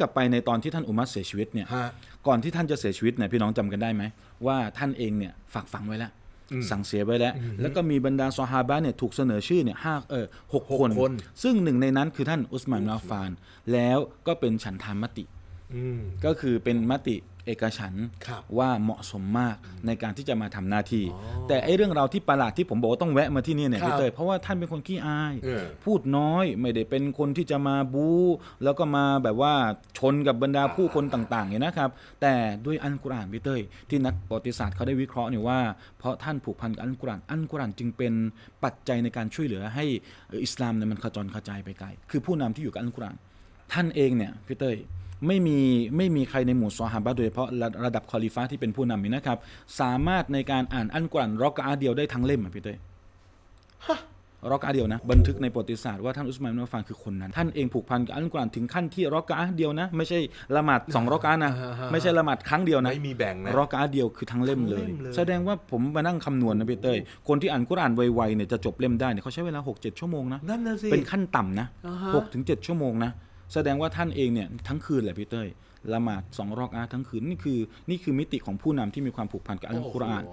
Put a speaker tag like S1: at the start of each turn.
S1: กลับไปในตอนที่ท่านอุมัรเสียชีวิตเนี่ย
S2: ฮะ
S1: ก่อนที่ท่านจะเสียชีวิตเนี่ยพี่น้องจำกันได้ไหมว่าท่านเองเนี่ยฝากฝังไว้แล้ว สั่งเสียไว้แล้ว แล้วก็มีบรรดาซอฮาบะห์เนี่ยถูกเสนอชื่อเนี่ยห้าเออหก
S2: หก
S1: คน
S2: คน
S1: ซึ่งหนึ่งในนั้นคือท่านอุสมานอัลฟาน แล้วก็เป็นฉันทามติ
S2: อืม
S1: ก็คือเป็นมติเอกฉันท์
S2: ครับ
S1: ว่าเหมาะสมมากในการที่จะมาทำหน้าที่ แต่ไอ้เรื่องราวที่ประหลาดที่ผมบอกว่าต้องแวะมาที่นี่เนี่ย
S2: ครับ
S1: พี่เตยเพราะว่าท่านเป็นคนขี้อาย
S2: เออ
S1: พูดน้อยไม่ได้เป็นคนที่จะมาบู๊แล้วก็มาแบบว่าชนกับบรรดาผู้คนต่างๆเนี่ยนะครับ แต่ด้วยอัลกุรอานพี่เตยที่นักประวัติศาสตร์เขาได้วิเคราะห์เนี่ยว่าเพราะท่านผูกพันกับอัลกุรอานอัลกุรอานจึงเป็นปัจจัยในการช่วยเหลือให้เอ่ออิสลามเนี่ยมันขจรกระจายไปไกลคือผู้นำที่อยู่กับอัลกุรอานท่านเองเนี่ยพี่เต้ย ไม่มีไม่มีใครในหมู่ซอฮาบะห์โดยเฉพาะระระดับคอลิฟ้าที่เป็นผู้นำนี่นะครับ สามารถในการอ่านอัลกุรอานรอกะอาห์เดียวได้ทั้งเล่มอะพี่เต้ยรอกะอาห์เดียวนะ บันทึกในประวัติศาสตร์ว่าท่านอุสมานอิบนุอัฟฟานคือคนนั้น ท่านเองผูกพันกับอัลกุรอานถึงขั้นที่รอกะอาห์เดียวนะ ไม่ใช่ละหมาดสองรอกะอาห์นะ
S2: อ่าฮะ
S1: ไม่ใช่ละหมาดครั้งเดียวนะ
S2: ไม่มีแบ่งนะ
S1: รอกะอาห์เดียวคือทั้งเล่มเลย
S2: ทั้งเล่มเลย
S1: แสดงว่าผมมานั่งคำนวณนะพี่เต้ยคนที่อ่านกุรอานไวๆเนี่ยจะจบเล่มได้เนี่ยเขาใช้เวลาหกเจ็ดชั่วโมงนะ
S2: นั่นน่ะสิ
S1: เป็นขั้นต่ำนะ
S2: อ่าฮะ
S1: หกถึงเจ็ดชั่วโมงนะ แสดงว่าท่านเองเนี่ยทั้งคืนแหละพี่เต้ยละหมาดสองรอกอาทั้งคืนนี่คือนี่คือมิติของผู้นำที่มีความผูกพันกับอัลกุรอาน